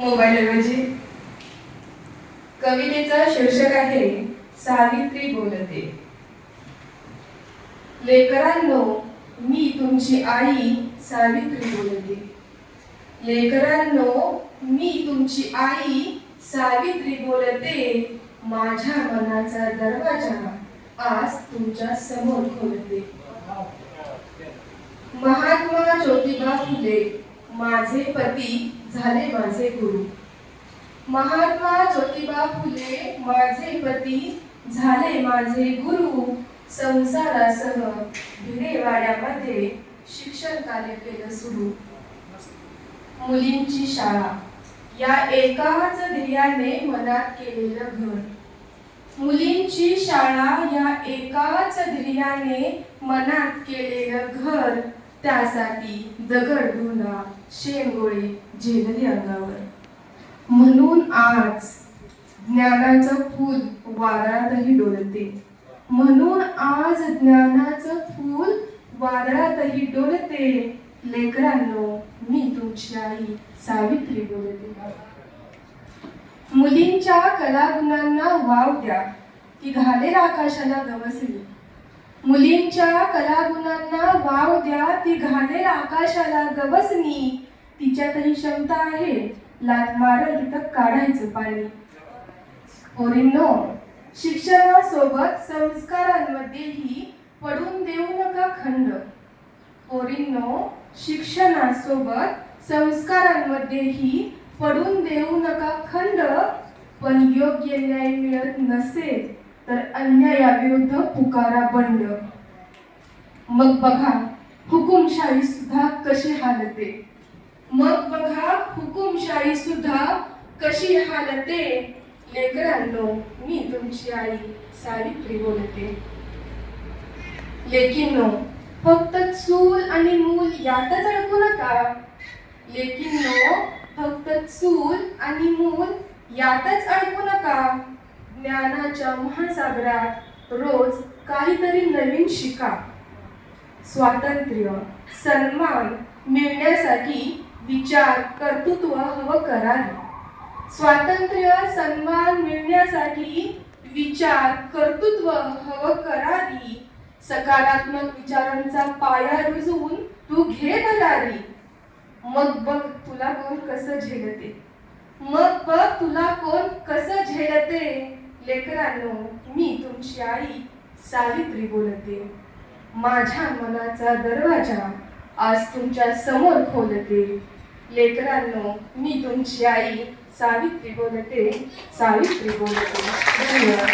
Mobile ऐवजी कवितेचं शीर्षक आहे सावित्री बोलते. लेकरांनो मी तुमची आई सावित्री बोलते. लेकरांनो मी तुमची आई सावित्री बोलते. माझ्या मनाचा दरवाजा आज तुमच्यासमोर खोलते. महात्मा ज्योतिबा फुले माझे पती झाले माझे गुरु. महात्मा ज्योतिबा फुले माझे पती झाले माझे गुरु. संसारासह भिडेवाड्यामध्ये शिक्षण कार्य केलं सुरू. मुलींची शाळा. या एकाच ध्येयाने मनात केलेलं घर. मुलींची शाळा या एकाच ध्येयाने मनात केलेलं घर. त्यासाठी दगड धुना शेंगोळे झेलली अंगावर. म्हणून आज ज्ञानाचं फूल वादळातही डोलते. म्हणून आज ज्ञानाचं फूल वादळातही डोलते. लेकरांनो मी तुमची आई सावित्री बोलते. मुलींच्या कलागुणांना वाव द्या. ती घालेल आकाशाला गवसली मुलींच्या कलागुणांना वाव द्या ती घालेल आकाशाला गवसनी तिच्यातही क्षमता आहे लाथ मारल तिथं काढायचं पाणी. पोरींनो शिक्षणासोबत संस्कारांमध्येही पडून देऊ नका खंड. पोरींनो शिक्षणासोबत संस्कारांमध्येही पडून देऊ नका खंड पण योग्य न्याय मिळत नसेल. तर अन्यायाविरुद्ध पुकारा बंड. मग बघा हुकुमशाही सुद्धा कशी हालते? मग बघा हुकुमशाही सुद्धा कशी हालते? लेकरांनो मी तुमची आई सावित्री बोलते. लेकिनो फक्त चूल आणि मूल यातच अडकू नका लेकिनो फक्त चूल आणि मूल यातच अडकू नका ज्ञानाच्या महासागरात रोज काहीतरी नवीन शिका. स्वातंत्र्य सन्मान मिळण्यासाठी विचार कर्तृत्व हवं कराल. स्वातंत्र्य सन्मान मिळण्यासाठी विचार कर्तृत्व हवं करावी. सकारात्मक विचारांचा पाया रुजवून तू घे भरारी मग बघ तुला कोण कसं झेलते. मग बघ तुला कोण कसं झेलते. लेकरांनो मी तुमची आई सावित्री बोलते. माझ्या मनाचा दरवाजा आज तुमच्यासमोर खोलते. लेकरांनो मी तुमची आई सावित्री बोलते. सावित्री बोलते. धन्यवाद.